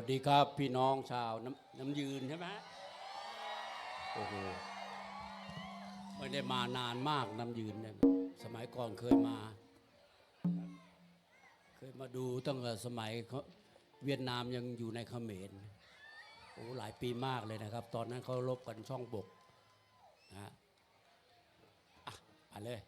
สวัสดีครับพี่น้องชาวน้ำน้ำยืนใช่ไหมโอ้โหไม่ได้มานานมากน้ำยืนเนี่ยสมัยก่อนเคยมา เคยมาดูตั้งแต่สมัยเวียดนามยังอยู่ในเขมรโอ้หลายปีมากเลยนะครับ ตอนนั้นเขารบกันช่องบกนะฮะอะมาเลย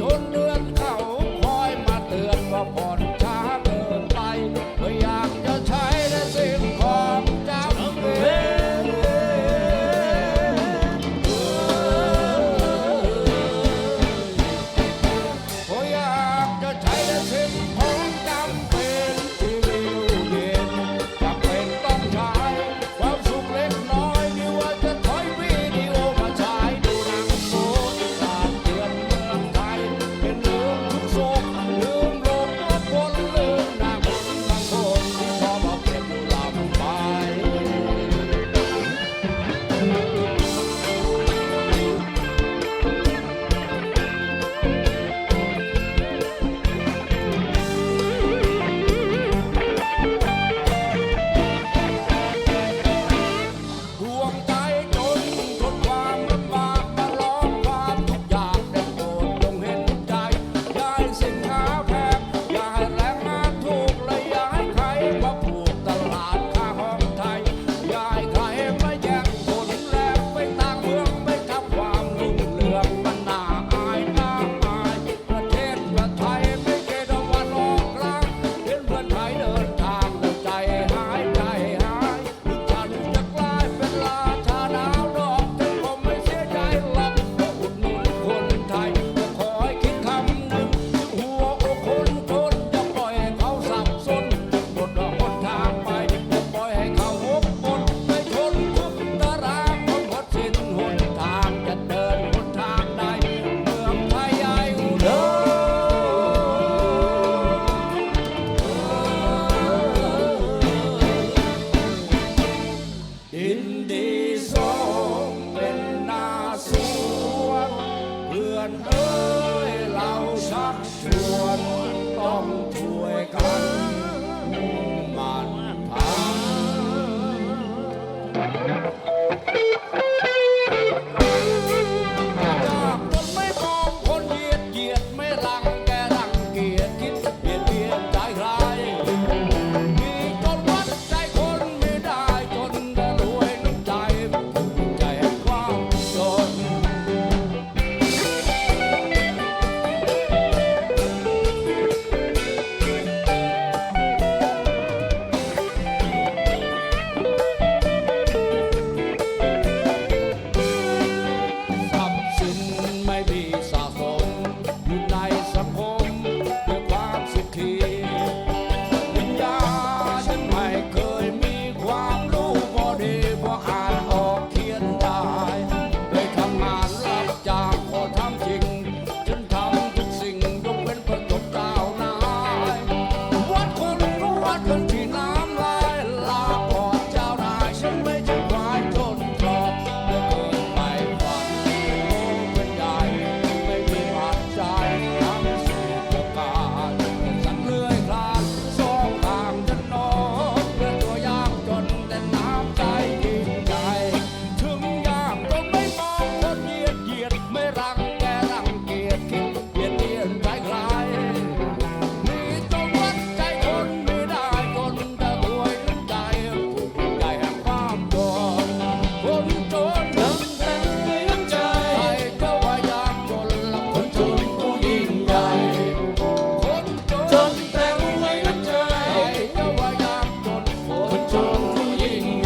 นเ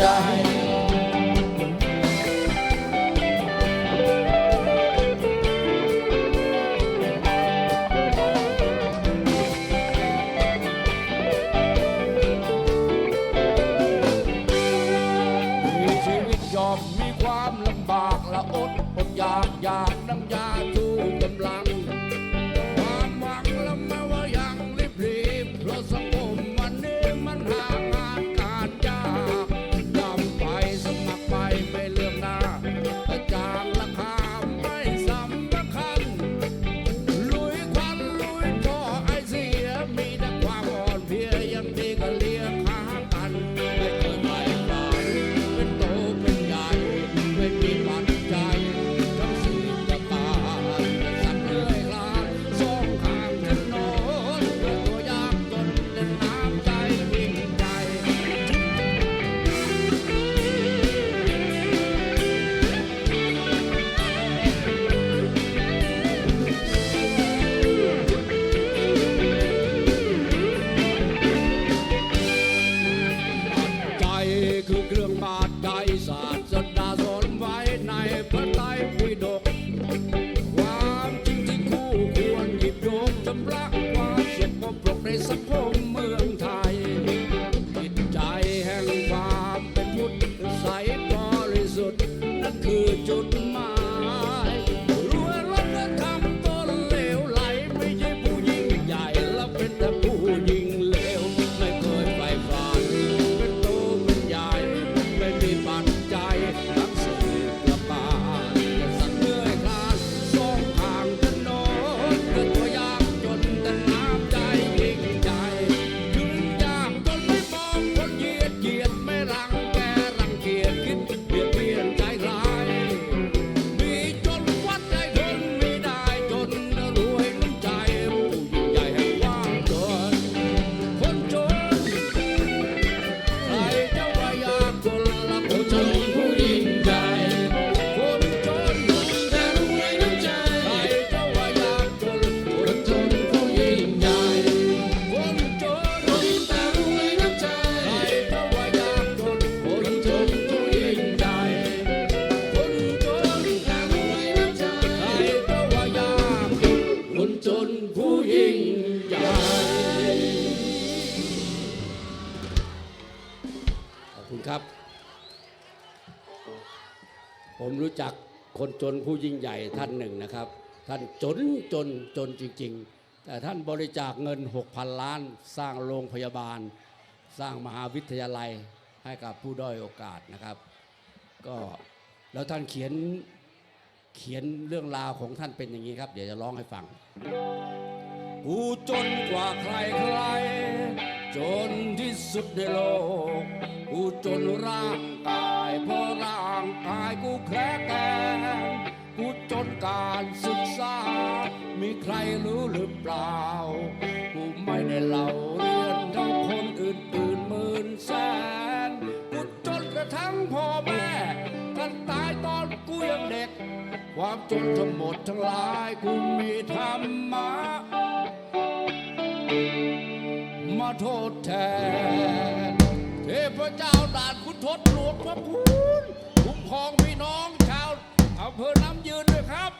Yeah. นั่นคือจุด จนผู้ยิ่งใหญ่ท่านหนึ่งนะครับ ท่านจนจนจนจริง ๆ แต่ท่านบริจาคเงิน 6,000 ล้าน สร้างโรงพยาบาล สร้างมหาวิทยาลัยให้กับผู้ด้อยโอกาสนะครับ ก็แล้วท่านเขียนเขียนเรื่องราวของท่านเป็นอย่างนี้ครับ เดี๋ยวจะร้องให้ฟัง กูจนกว่าใครใคร จนที่สุดในโลก กูจนร่างกายเพราะร่างกายกูแคร์แกงกูจนการศึกษา มีใครรู้หรือเปล่า กูไม่ได้เล่าเรียนเท่าคนอื่นๆหมื่นแสน กูจนกระทั่งพ่อแม่ท่านตายตอนกูยังเด็ก ความจนทั้งหมดทั้งหลายกูมีธรรมะมาโทษแทน เทพเจ้าด่านคุณทศหลวงพระคุณคุ้มครองพี่น้องชาวอำเภอน้ำยืนด้วยครับ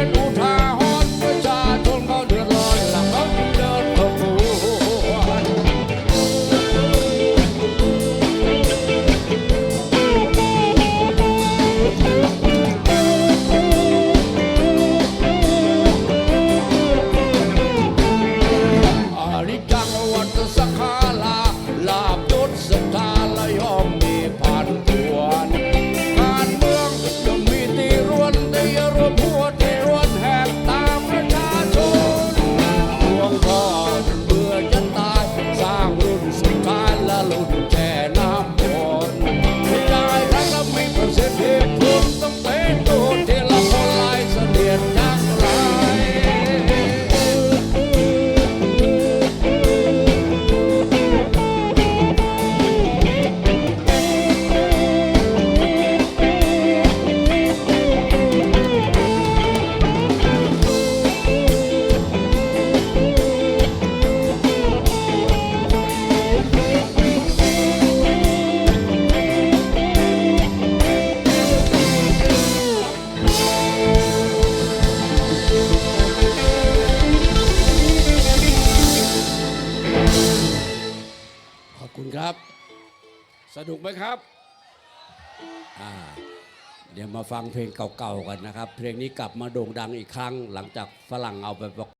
aleluya. ังเพลงเก่าๆกันนะครับ เพลงนี้กลับมาโด่งดังอีกครั้ง หลังจากฝรั่งเอาไปประ